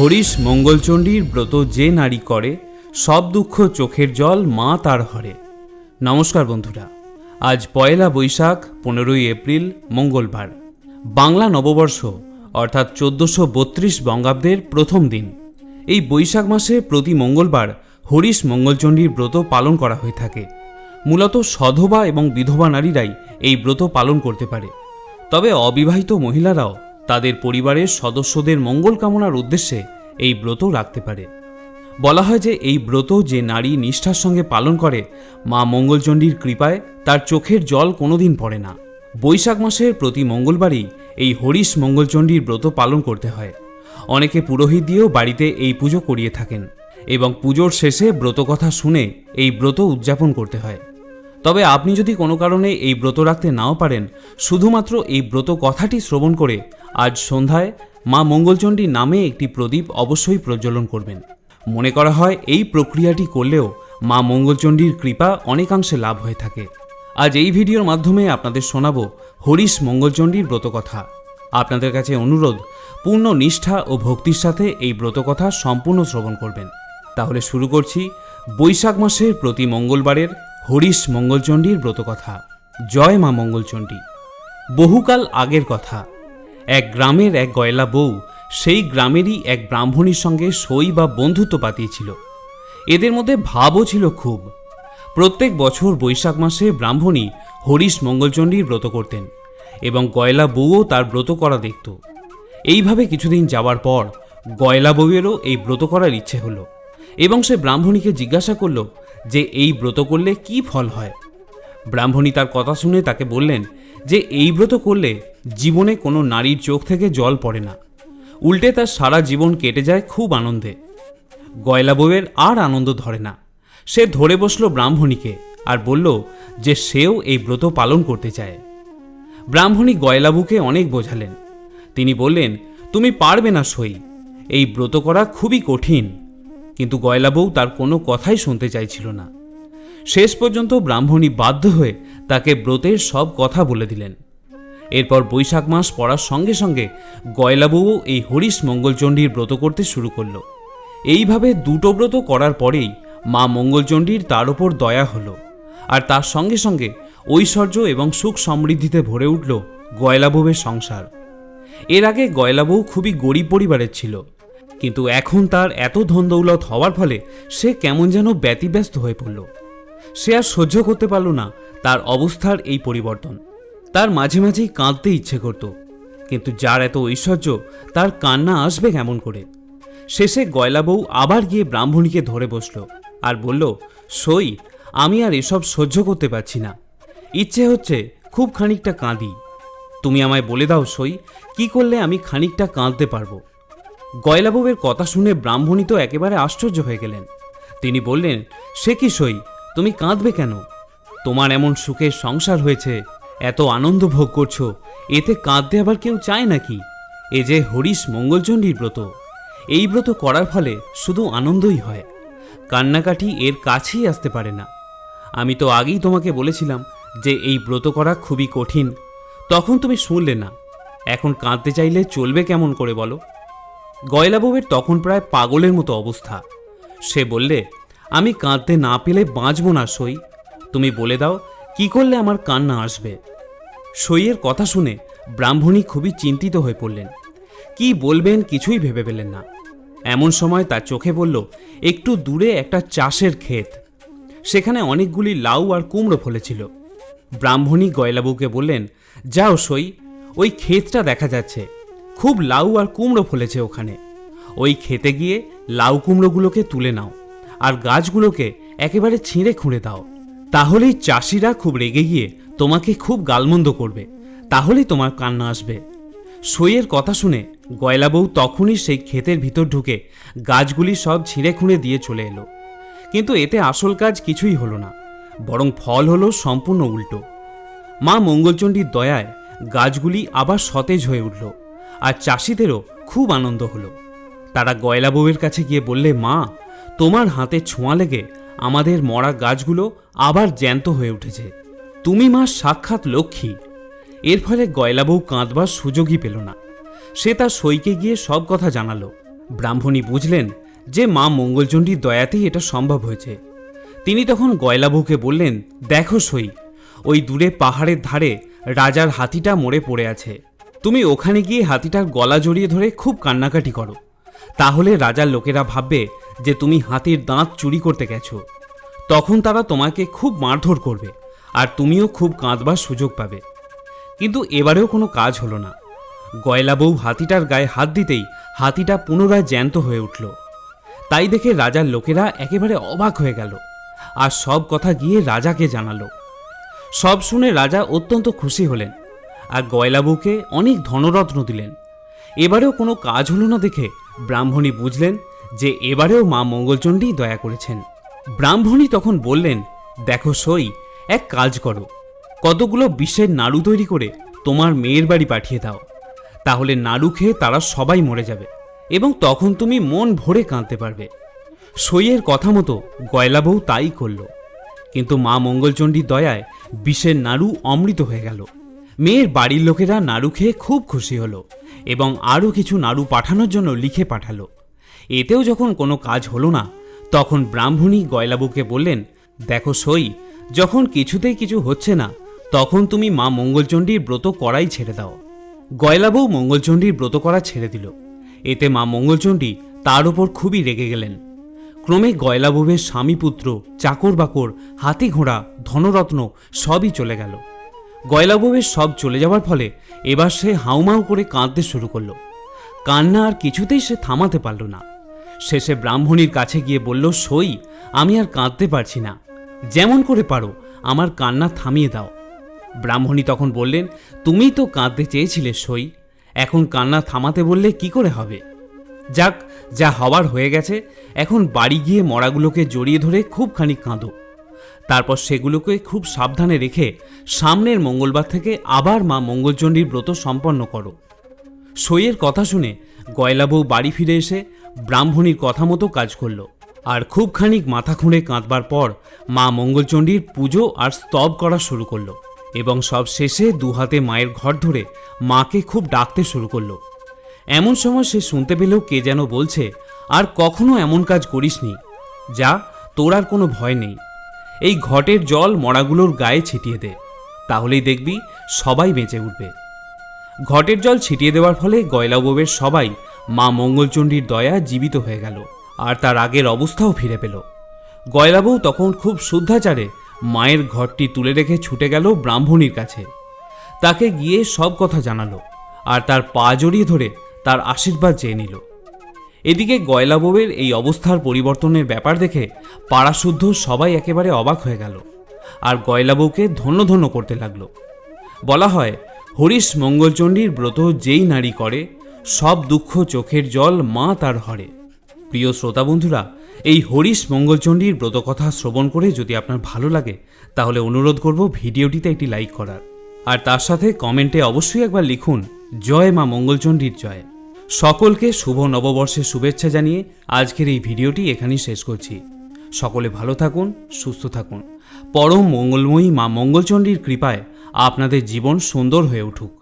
হরিশ মঙ্গলচণ্ডীর ব্রত যে নারী করে, সব দুঃখ চোখের জল মা তার হরে। নমস্কার বন্ধুরা, আজ পয়লা বৈশাখ, পনেরোই এপ্রিল, মঙ্গলবার। বাংলা নববর্ষ, অর্থাৎ চোদ্দশো বত্রিশ বঙ্গাব্দের প্রথম দিন। এই বৈশাখ মাসে প্রতি মঙ্গলবার হরিশ মঙ্গলচণ্ডীর ব্রত পালন করা হয়ে থাকে। মূলত সধবা এবং বিধবা নারীরাই এই ব্রত পালন করতে পারে। তবে অবিবাহিত মহিলারাও তাদের পরিবারের সদস্যদের মঙ্গল কামনার উদ্দেশ্যে এই ব্রত রাখতে পারে। বলা হয় যে এই ব্রত যে নারী নিষ্ঠার সঙ্গে পালন করে, মা মঙ্গলচণ্ডীর কৃপায় তার চোখের জল কোনোদিন পড়ে না। বৈশাখ মাসের প্রতি মঙ্গলবারই এই হরিশ মঙ্গলচণ্ডীর ব্রত পালন করতে হয়। অনেকে পুরোহিত দিয়েও বাড়িতে এই পুজো করিয়ে থাকেন এবং পুজোর শেষে ব্রতকথা শুনে এই ব্রত উদযাপন করতে হয়। তবে আপনি যদি কোনো কারণে এই ব্রত রাখতে নাও পারেন, শুধুমাত্র এই ব্রত কথাটি শ্রবণ করে আজ সন্ধ্যায় মা মঙ্গলচণ্ডীর নামে একটি প্রদীপ অবশ্যই প্রজ্বলন করবেন। মনে করা হয় এই প্রক্রিয়াটি করলেও মা মঙ্গলচণ্ডীর কৃপা অনেকাংশে লাভ হয়ে থাকে। আজ এই ভিডিওর মাধ্যমে আপনাদের শোনাবো হরিশ মঙ্গলচণ্ডীর ব্রতকথা। আপনাদের কাছে অনুরোধ, পূর্ণ নিষ্ঠা ও ভক্তির সাথে এই ব্রতকথা সম্পূর্ণ শ্রবণ করবেন। তাহলে শুরু করছি বৈশাখ মাসের প্রতি মঙ্গলবারের হরিশ মঙ্গলচণ্ডীর ব্রতকথা। জয় মা মঙ্গলচণ্ডী। বহুকাল আগের কথা। এক গ্রামের এক গয়লা বউ সেই গ্রামেরই এক ব্রাহ্মণীর সঙ্গে সই বা বন্ধুত্ব পাতিয়েছিল। এদের মধ্যে ভাবও ছিল খুব। প্রত্যেক বছর বৈশাখ মাসে ব্রাহ্মণী হরিশ মঙ্গলচণ্ডীর ব্রত করতেন এবং গয়লা বউও তার ব্রত করা দেখত। এইভাবে কিছুদিন যাওয়ার পর গয়লা বউয়েরও এই ব্রত করার ইচ্ছে হলো এবং সে ব্রাহ্মণীকে জিজ্ঞাসা করল যে এই ব্রত করলে কি ফল হয়? ব্রাহ্মণী তার কথা শুনে তাকে বললেন যে, এই ব্রত করলে জীবনে কোনো নারীর চোখ থেকে জল পড়ে না। উল্টে তার সারা জীবন কেটে যায় খুব আনন্দে। গয়লা বউয়ের আর আনন্দ ধরে না। সে ধরে বসল ব্রাহ্মণীকে আর বলল যে, সেও এই ব্রত পালন করতে চায়। ব্রাহ্মণী গয়লাবুকে অনেক বোঝালেন। তিনি বললেন, তুমি পারবে না সই। এই ব্রত করা খুবই কঠিন। কিন্তু গয়লাবউ তার কোনো কথাই শুনতে চাইছিল না। শেষ পর্যন্ত ব্রাহ্মণী বাধ্য হয়ে তাকে ব্রতের সব কথা বলে দিলেন। এরপর বৈশাখ মাস পড়ার সঙ্গে সঙ্গে গয়লাবউও এই হরিশ মঙ্গলচণ্ডীর ব্রত করতে শুরু করল। এইভাবে দুটো ব্রত করার পরেই মা মঙ্গলচণ্ডীর তার ওপর দয়া হলো আর তার সঙ্গে সঙ্গে ঐশ্বর্য এবং সুখ সমৃদ্ধিতে ভরে উঠল গয়লাবউয়ের সংসার। এর আগে গয়লাবউ খুবই গরিব পরিবারের ছিল, কিন্তু এখন তার এত ধন দৌলত হওয়ার ফলে সে কেমন যেন ব্যতিব্যস্ত হয়ে পড়ল। সে আর সহ্য করতে পারল না। তার অবস্থার এই পরিবর্তন। তার মাঝে মাঝেই কাঁদতে ইচ্ছে করত। কিন্তু যার এত ঐশ্বর্য, তার কান্না আসবে কেমন করে? শেষে গয়লাবউ আবার গিয়ে ব্রাহ্মণীকে ধরে বসল আর বলল, সই, আমি আর এসব সহ্য করতে পারছি না। ইচ্ছে হচ্ছে খুব খানিকটা কাঁদি। তুমি আমায় বলে দাও সই, কি করলে আমি খানিকটা কাঁদতে পারব? গয়লাবউয়ের কথা শুনে ব্রাহ্মণী তো একেবারে আশ্চর্য হয়ে গেলেন। তিনি বললেন, সে কি সই? তুমি কাঁদবে কেন? তোমার এমন সুখের সংসার হয়েছে, এত আনন্দ ভোগ করছ, এতে কাঁদতে আবার কেউ চায় নাকি? এ যে হরিশ মঙ্গলচণ্ডীর ব্রত, এই ব্রত করার ফলে শুধু আনন্দই হয়, কান্নাকাটি এর কাছেই আসতে পারে না। আমি তো আগেই তোমাকে বলেছিলাম যে এই ব্রত করা খুবই কঠিন, তখন তুমি শুনলে না, এখন কাঁদতে চাইলে চলবে কেমন করে বলো? গয়লাবউয়ের তখন প্রায় পাগলের মতো অবস্থা, সে বললে আমি কাঁদতে না পেলে বাঁচব না, সই। তুমি বলে দাও, কি করলে আমার কান্না আসবে? সইয়ের কথা শুনে ব্রাহ্মণী খুবই চিন্তিত হয়ে পড়লেন। কি বলবেন কিছুই ভেবে পেলেন না। এমন সময় তার চোখে পড়ল একটু দূরে একটা চাষের ক্ষেত। সেখানে অনেকগুলি লাউ আর কুমড়ো ফলেছিল। ব্রাহ্মণী গয়লাবুকে বললেন, যাও সই, ওই ক্ষেতটা দেখা যাচ্ছে। খুব লাউ আর কুমড়ো ফলেছে ওখানে। ওই খেতে গিয়ে লাউ কুমড়োগুলোকে তুলে নাও। আর গাছগুলোকে একেবারে ছিঁড়ে খুঁড়ে দাও। তাহলেই চাষিরা খুব রেগে গিয়ে তোমাকে খুব গালমন্দ করবে। তাহলেই তোমার কান্না আসবে। সইয়ের কথা শুনে গয়লাবউ তখনই সেই ক্ষেতের ভিতর ঢুকে গাছগুলি সব ছিঁড়ে খুঁড়ে দিয়ে চলে এলো। কিন্তু এতে আসল কাজ কিছুই হলো না, বরং ফল হলো সম্পূর্ণ উল্টো। মা মঙ্গলচণ্ডীর দয়ায় গাছগুলি আবার সতেজ হয়ে উঠল আর চাষিদেরও খুব আনন্দ হলো। তারা গয়লা বউয়ের কাছে গিয়ে বললে, মা তোমার হাতে ছোঁয়া লেগে আমাদের মরা গাছগুলো আবার জ্যান্ত হয়ে উঠেছে। তুমি মা সাক্ষাৎ লক্ষ্মী। এর ফলে গয়লা বউ কাঁদবার সুযোগই পেল না। সে তার সইকে গিয়ে সব কথা জানালো। ব্রাহ্মণী বুঝলেন যে মা মঙ্গলচণ্ডীর দয়াতেই এটা সম্ভব হয়েছে। তিনি তখন গয়লাবউকে বললেন, দেখো সই, ওই দূরে পাহাড়ের ধারে রাজার হাতিটা মরে পড়ে আছে। তুমি ওখানে গিয়ে হাতিটার গলা জড়িয়ে ধরে খুব কান্নাকাটি করো। তাহলে রাজার লোকেরা ভাববে যে তুমি হাতির দাঁত চুরি করতে গেছো। তখন তারা তোমাকে খুব মারধর করবে আর তুমিও খুব কাঁদবার সুযোগ পাবে। কিন্তু এবারেও কোনো কাজ হলো না। গয়লা বউ হাতিটার গায়ে হাত দিতেই হাতিটা পুনরায় জ্যান্ত হয়ে উঠল। তাই দেখে রাজার লোকেরা একেবারে অবাক হয়ে গেল আর সব কথা গিয়ে রাজাকে জানালো। সব শুনে রাজা অত্যন্ত খুশি হলেন আর গয়লা বউকে অনেক ধনরত্ন দিলেন। এবারেও কোনো কাজ হলো না দেখে ব্রাহ্মণী বুঝলেন যে এবারেও মা মঙ্গলচণ্ডী দয়া করেছেন। ব্রাহ্মণী তখন বললেন, দেখো সই, এক কাজ করো। কতগুলো বিষের নাড়ু তৈরি করে তোমার মেয়ের বাড়ি পাঠিয়ে দাও। তাহলে নাড়ু খেয়ে তারা সবাই মরে যাবে এবং তখন তুমি মন ভরে কাঁদতে পারবে। সইয়ের কথা মতো গয়লা বউ তাই করল। কিন্তু মা মঙ্গলচণ্ডীর দয়ায় বিষের নাড়ু অমৃত হয়ে গেল। মেয়ের বাড়ির লোকেরা নাড়ু খেয়ে খুব খুশি হলো এবং আরও কিছু নাড়ু পাঠানোর জন্য লিখে পাঠালো। এতেও যখন কোনো কাজ হলো না, তখন ব্রাহ্মণী গয়লাবুকে বললেন, দেখো সই, যখন কিছুতেই কিছু হচ্ছে না, তখন তুমি মা মঙ্গলচণ্ডীর ব্রত করাই ছেড়ে দাও। গয়লাবু মঙ্গলচণ্ডীর ব্রত করা ছেড়ে দিল। এতে মা মঙ্গলচণ্ডী তার ওপর খুবই রেগে গেলেন। ক্রমে গয়লাবুবের স্বামীপুত্র চাকর বাকর হাতি ঘোড়া ধনরত্ন সবই চলে গেল। গয়লাবুবের সব চলে যাওয়ার ফলে এবার সে হাউমাউ করে কাঁদতে শুরু করল। কান্না আর কিছুতেই সে থামাতে পারল না। শেষে ব্রাহ্মণীর কাছে গিয়ে বলল, সই, আমি আর কাঁদতে পারছি না। যেমন করে পারো, আমার কান্না থামিয়ে দাও। ব্রাহ্মণী তখন বললেন, তুমি তো কাঁদতে চেয়েছিলে, সই। এখন কান্না থামাতে বললে কি করে হবে? যাক, যা হওয়ার হয়ে গেছে, এখন বাড়ি গিয়ে মরাগুলোকে জড়িয়ে ধরে খুব খানিক কাঁদো। তারপর সেগুলোকে খুব সাবধানে রেখে সামনের মঙ্গলবার থেকে আবার মা মঙ্গলচণ্ডীর ব্রত সম্পন্ন করো। সইয়ের কথা শুনে গয়লাবউ বাড়ি ফিরে এসে ব্রাহ্মণীর কথা মতো কাজ করল। আর খুব খানিক মাথা খুঁড়ে কাঁদবার পর মা মঙ্গলচণ্ডীর পুজো আর স্তব করা শুরু করল এবং সব শেষে দুহাতে মায়ের ঘর ধরে মাকে খুব ডাকতে শুরু করল। এমন সময় সে শুনতে পেলেও কে যেন বলছে, আর কখনো এমন কাজ করিসনি। যা, তোর আর কোনো ভয় নেই। এই ঘটের জল মরাগুলোর গায়ে ছিটিয়ে দে। তাহলেই দেখবি সবাই বেঁচে উঠবে। ঘটের জল ছিটিয়ে দেওয়ার ফলে গয়লাববের সবাই মা মঙ্গলচণ্ডীর দয়া জীবিত হয়ে গেল, আর তার আগের অবস্থাও ফিরে পেল। গয়লাবউ তখন খুব শুদ্ধাচারে মায়ের ঘরটি তুলে রেখে ছুটে গেল ব্রাহ্মণীর কাছে। তাকে গিয়ে সব কথা জানালো, আর তার পা জড়িয়ে ধরে তার আশীর্বাদ চেয়ে নিল। এদিকে গয়লাবউয়ের এই অবস্থার পরিবর্তনের ব্যাপার দেখে পাড়াশুদ্ধ সবাই একেবারে অবাক হয়ে গেল, আর গয়লাবউকে ধন্য ধন্য করতে লাগল। বলা হয় হরিশ মঙ্গলচণ্ডীর ব্রত যেই নারী করে, সব দুঃখ চোখের জল মা তার হরে। প্রিয় শ্রোতা বন্ধুরা, এই হরিশ মঙ্গলচণ্ডীর ব্রতকথা শ্রবণ করে যদি আপনার ভালো লাগে, তাহলে অনুরোধ করব ভিডিওটিতে একটি লাইক করার। আর তার সাথে কমেন্টে অবশ্যই একবার লিখুন, জয় মা মঙ্গলচণ্ডীর জয়। সকলকে শুভ নববর্ষের শুভেচ্ছা জানিয়ে আজকের এই ভিডিওটি এখানেই শেষ করছি। সকলে ভালো থাকুন, সুস্থ থাকুন। পরম মঙ্গলময়ী মা মঙ্গলচণ্ডীর কৃপায় আপনাদের জীবন সুন্দর হয়ে উঠুক।